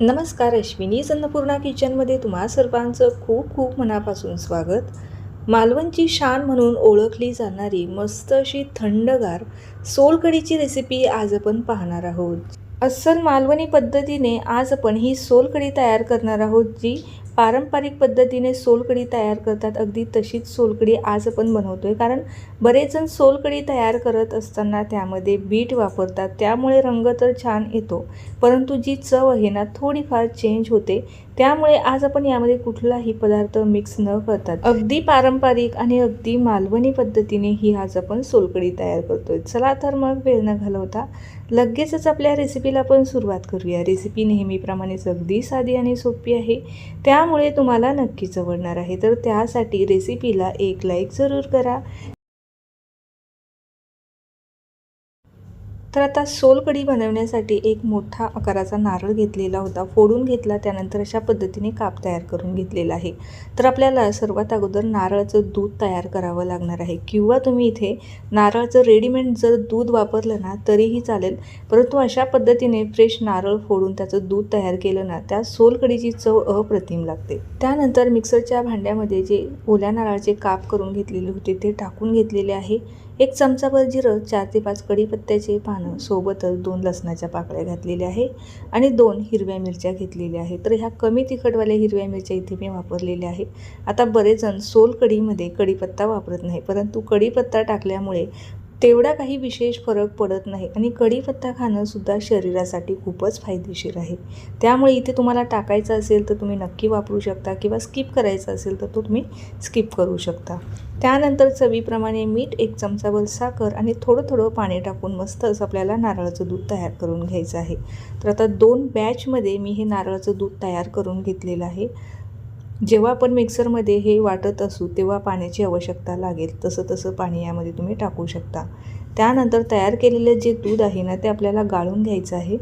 नमस्कार अश्विनी अन्नपूर्णा किचनमध्ये तुम्हा सर्वांचं खूप खूप मनापासून स्वागत. मालवणची शान म्हणून ओळखली जाणारी मस्त अशी थंडगार सोलकडीची रेसिपी आज आपण पाहणार आहोत. अस्सल मालवणी पद्धतीने आज आपण ही सोलकढी तयार करणार आहोत जी पारंपरिक पद्धतीने सोलकढी तयार करतात. अगदी तशीच सोलकढी आज आपण आहे कारण बरेच जण सोलकढी तयार करत असताना त्यामध्ये बीट वापरतात. त्यामुळे रंग तर छान येतो परंतु जी चव आहे ना थोडीफार चेंज होते. त्यामुळे आज आपण यामध्ये कुठलाही पदार्थ मिक्स न करतात अगदी पारंपरिक आणि अगदी मालवणी पद्धतीने ही आज आपण सोलकढी तयार करतोय. चला तर मग वेळ न घालवता लगेचच आपल्या रेसिपीला आपण सुरुवात करूया. रेसिपी नेहमीप्रमाणेच अगदी साधी आणि सोपी आहे. त्यामुळे तुम्हाला नक्कीच आवडणार आहे. तर त्यासाठी रेसिपीला एक लाईक जरूर करा. तर आता सोलकढी बनवण्यासाठी एक मोठा आकाराचा नारळ घेतलेला होता. फोडून घेतला त्यानंतर अशा पद्धतीने काप तयार करून घेतलेला आहे. तर आपल्याला सर्वात अगोदर नारळाचं दूध तयार करावं लागणार आहे. किंवा तुम्ही इथे नारळाचं रेडीमेड जर दूध वापरलं ना तरीही चालेल. परंतु अशा पद्धतीने फ्रेश नारळ फोडून त्याचं दूध तयार केलं ना त्या सोलकडीची चव अप्रतिम लागते. त्यानंतर मिक्सरच्या भांड्यामध्ये जे ओल्या नारळाचे काप करून घेतलेले होते ते टाकून घेतलेले आहे. एक चमचाभर जिरं चार ते पाच कढीपत्त्याचे पानं सोबतच दोन लसणाच्या पाकळ्या घातलेल्या आहे आणि दोन हिरव्या मिरच्या घेतलेल्या आहेत. तर ह्या कमी तिखटवाल्या हिरव्या मिरच्या इथे मी वापरलेल्या आहे. आता बरेच जण सोल कढीमध्ये कढीपत्ता वापरत नाही परंतु कढीपत्ता टाकल्यामुळे तेवढा काही विशेष फरक पडत नाही आणि कढीपत्ता खाणंसुद्धा शरीरासाठी खूपच फायदेशीर आहे. त्यामुळे इथे तुम्हाला टाकायचं असेल तर तुम्ही नक्की वापरू शकता किंवा स्किप करायचं असेल तर तो तुम्ही स्किप करू शकता. त्यानंतर चवीप्रमाणे मीठ एक चमचाभर साखर आणि थोडं थोडं पाणी टाकून मस्त असं आपल्याला नारळाचं दूध तयार करून घ्यायचं आहे. तर आता दोन बॅचमध्ये मी हे नारळाचं दूध तयार करून घेतलेलं आहे. जेव्हा आपण मिक्सरमध्ये हे वाटत असू तेव्हा पाण्याची आवश्यकता लागेल. तसं तसं पाणी यामध्ये तुम्ही टाकू शकता. त्यानंतर तयार केलेलं जे दूध आहे ना ते आपल्याला गाळून घ्यायचं आहे.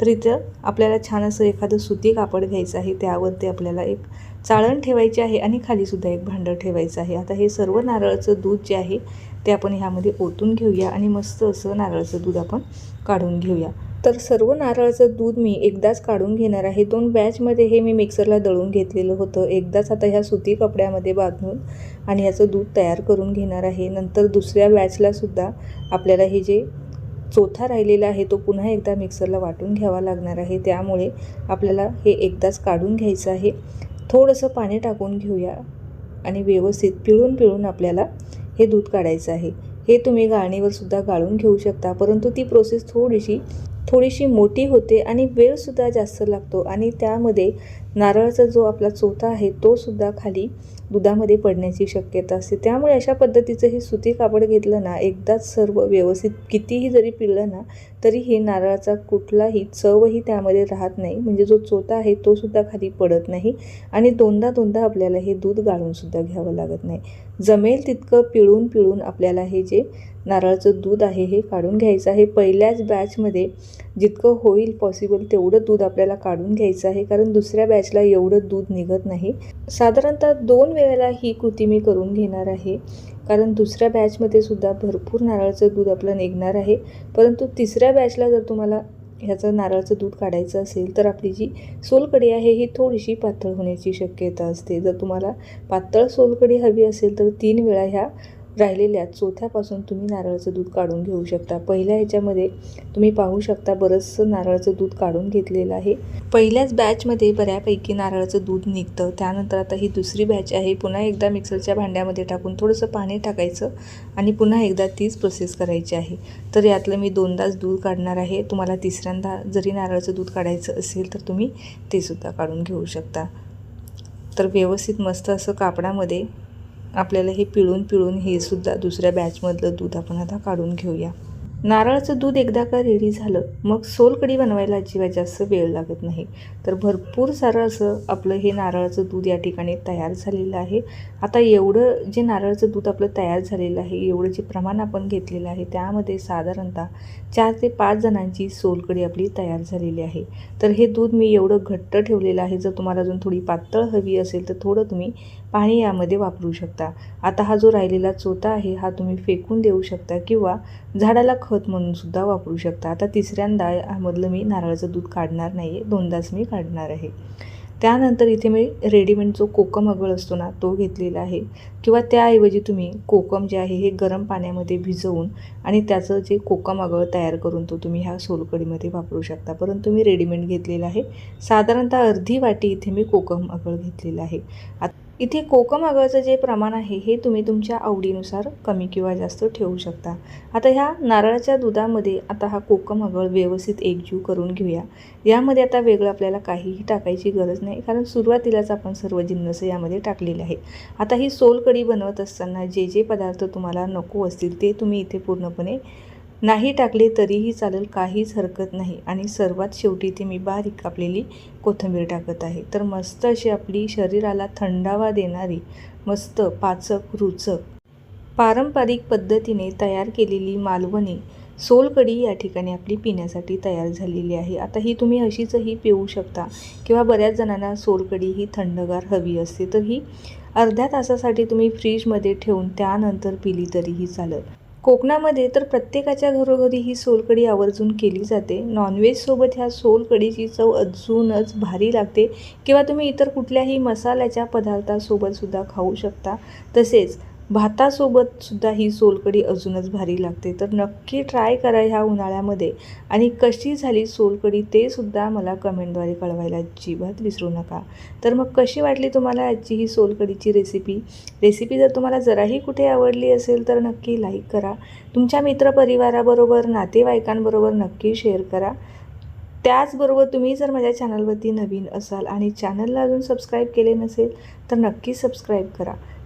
तर इथं आपल्याला छान असं एखादं सुती कापड घ्यायचं आहे. त्यावरती आपल्याला एक चाळण ठेवायची आहे आणि खालीसुद्धा एक भांडं ठेवायचं आहे. आता हे सर्व नारळाचं दूध जे आहे ते आपण ह्यामध्ये ओतून घेऊया आणि मस्त असं नारळाचं दूध आपण काढून घेऊया. तर सर्व नारळाचं दूध मी एकदाच काढून घेणार आहे. दोन बॅचमध्ये हे मी मिक्सरला दळून घेतलेलं होतं. एकदाच आता ह्या सुती कपड्यामध्ये बांधून आणि ह्याचं दूध तयार करून घेणार आहे. नंतर दुसऱ्या बॅचलासुद्धा आपल्याला हे जे चौथा राहिलेला आहे तो पुन्हा एकदा मिक्सरला वाटून घ्यावा लागणार आहे. त्यामुळे आपल्याला हे एकदाच काढून घ्यायचं आहे. थोडंसं पाणी टाकून घेऊया आणि व्यवस्थित पिळून पिळून आपल्याला हे दूध काढायचं आहे. हे तुम्ही गाळणीवर सुद्धा गाळून घेऊ शकता परंतु ती प्रोसेस थोडीशी थोडीशी मोठी होते आणि वेळसुद्धा जास्त लागतो. आणि त्यामध्ये नारळाचा जो आपला चोथा आहे तोसुद्धा खाली दुधामध्ये पडण्याची शक्यता असते. त्यामुळे अशा पद्धतीचं हे सुती कापड घेतलं ना एकदाच सर्व व्यवस्थित कितीही जरी पिळलं ना तरी हे नारळाचा कुठलाही चवही त्यामध्ये राहत नाही. म्हणजे जो चोथा आहे तो सुद्धा खाली पडत नाही आणि दोनदा दोनदा आपल्याला हे दूध गाळूनसुद्धा घ्यावं लागत नाही. जमेल तितकं पिळून पिळून आपल्याला हे जे नारळाचं दूध आहे हे काढून घ्यायचं आहे. पहिल्याच बॅचमध्ये जितकं होईल पॉसिबल तेवढं दूध आपल्याला काढून घ्यायचं आहे. कारण दुसऱ्या बॅचला एवढं दूध निघत नाही. साधारणतः दोन वेळेला ही कृती मी करून घेणार आहे. कारण दुसऱ्या बॅचमध्ये सुद्धा भरपूर नारळाचं दूध आपलं निघणार आहे. परंतु तिसऱ्या बॅचला जर तुम्हाला ह्याचं नारळाचं दूध काढायचं असेल तर आपली जी सोलकढी आहे ही थोडीशी पातळ होण्याची शक्यता असते. जर तुम्हाला पातळ सोलकढी हवी असेल तर तीन वेळा ह्या राहिलेल्या चोथ्यापासून तुम्ही नारळाचं दूध काढून घेऊ शकता. पहिल्या ह्याच्यामध्ये तुम्ही पाहू शकता बरंचसं नारळाचं दूध काढून घेतलेलं आहे. पहिल्याच बॅचमध्ये बऱ्यापैकी नारळाचं दूध निघतं. त्यानंतर आता ही दुसरी बॅच आहे. पुन्हा एकदा मिक्सरच्या भांड्यामध्ये टाकून थोडंसं पाणी टाकायचं आणि पुन्हा एकदा तीच प्रोसेस करायची आहे. तर यातलं मी दोनदाच दूध काढणार आहे. तुम्हाला तिसऱ्यांदा जरी नारळाचं दूध काढायचं असेल तर तुम्ही ते सुद्धा काढून घेऊ शकता. तर व्यवस्थित मस्त असं कापडामध्ये आपल्याला हे पिळून पिळून हे सुद्धा दुसऱ्या बॅचमधलं दूध आपण आता काढून घेऊया. नारळाचं दूध एकदा का रेडी झालं मग सोलकढी बनवायला अजिबात जास्त वेळ लागत नाही. तर भरपूर सारं असं आपलं हे नारळाचं दूध या ठिकाणी तयार झालेलं आहे. आता एवढं जे नारळाचं दूध आपलं तयार झालेलं आहे एवढं जे प्रमाण आपण घेतलेलं आहे त्यामध्ये साधारणतः चार ते पाच जणांची सोलकढी आपली तयार झालेली आहे. तर हे दूध मी एवढं घट्ट ठेवलेलं आहे जर तुम्हाला अजून थोडी पातळ हवी असेल तर थोडं तुम्ही पाणी यामध्ये वापरू शकता. आता हा जो राहिलेला चोथा आहे हा तुम्ही फेकून देऊ शकता किंवा झाडाला खत म्हणून सुद्धा वापरू शकता. आता तिसऱ्यांदा यामधलं मी नारळाचं दूध काढणार नाही आहे दोनदाच मी काढणार आहे. त्यानंतर इथे मी रेडीमेड जो कोकम अगळ असतो ना तो घेतलेला आहे. किंवा त्याऐवजी तुम्ही कोकम जे आहे हे गरम पाण्यामध्ये भिजवून आणि त्याचं जे कोकम अगळ तयार करून तो तुम्ही ह्या सोलकडीमध्ये वापरू शकता. परंतु मी रेडीमेड घेतलेला आहे. साधारणतः अर्धी वाटी इथे मी कोकम अगळ घेतलेलं आहे. आता इथे कोकम आगळचं जे प्रमाण आहे हे तुम्ही तुमच्या आवडीनुसार कमी किंवा जास्त ठेवू शकता. आता ह्या नारळाच्या दुधामध्ये आता हा कोकम आगळ व्यवस्थित एकजीव करून घेऊया. यामध्ये आता वेगळं आपल्याला काहीही टाकायची गरज नाही कारण सुरुवातीलाच आपण सर्व जिन्नस यामध्ये टाकलेले आहे. आता ही सोलकढी बनवत असताना जे जे पदार्थ तुम्हाला नको असतील ते तुम्ही इथे पूर्णपणे नाही टाकले तरीही चालेल काहीच हरकत नाही. आणि सर्वात शेवटी इथे मी बारीक कापलेली कोथिंबीर टाकत आहे. तर मस्त अशी आपली शरीराला थंडावा देणारी मस्त पाचक रुचक पारंपरिक पद्धतीने तयार केलेली मालवणी सोलकढी या ठिकाणी आपली पिण्यासाठी तयार झालेली आहे. आता ही तुम्ही अशीचही पिऊ शकता किंवा बऱ्याच जणांना सोलकढी ही थंडगार हवी असते तर ही अर्ध्या तासासाठी तुम्ही फ्रीजमध्ये ठेवून त्यानंतर पिली तरीही चालत कोकणामध्ये तर प्रत्येकाच्या घरोघरी ही सोलकढी आवर्जून केली जाते. नॉनव्हेजसोबत ह्या सोलकढीची चव अजूनच भारी लागते. किंवा तुम्ही इतर कुठल्याही मसाल्याच्या पदार्थासोबतसुद्धा खाऊ शकता. तसेच भातासोबत सुद्धा ही सोलकढी अजूनच भारी लागते. तर नक्की ट्राय करा ह्या उन्हाळ्यामध्ये. आणि कशी झाली सोलकढी ते सुद्धा मला कमेंटद्वारे कळवायला अजिबात विसरू नका. तर मग कशी वाटली तुम्हाला आजची ही सोलकढीची रेसिपी रेसिपी जर तुम्हाला जराही कुठे आवडली असेल तर नक्की लाईक करा. तुमच्या मित्रपरिवाराबरोबर नातेवाईकांबरोबर नक्की शेअर करा. त्याचबरोबर तुम्ही जर माझ्या चॅनलवरती नवीन असाल आणि चॅनलला अजून सबस्क्राईब केले नसेल तर नक्की सबस्क्राईब करा.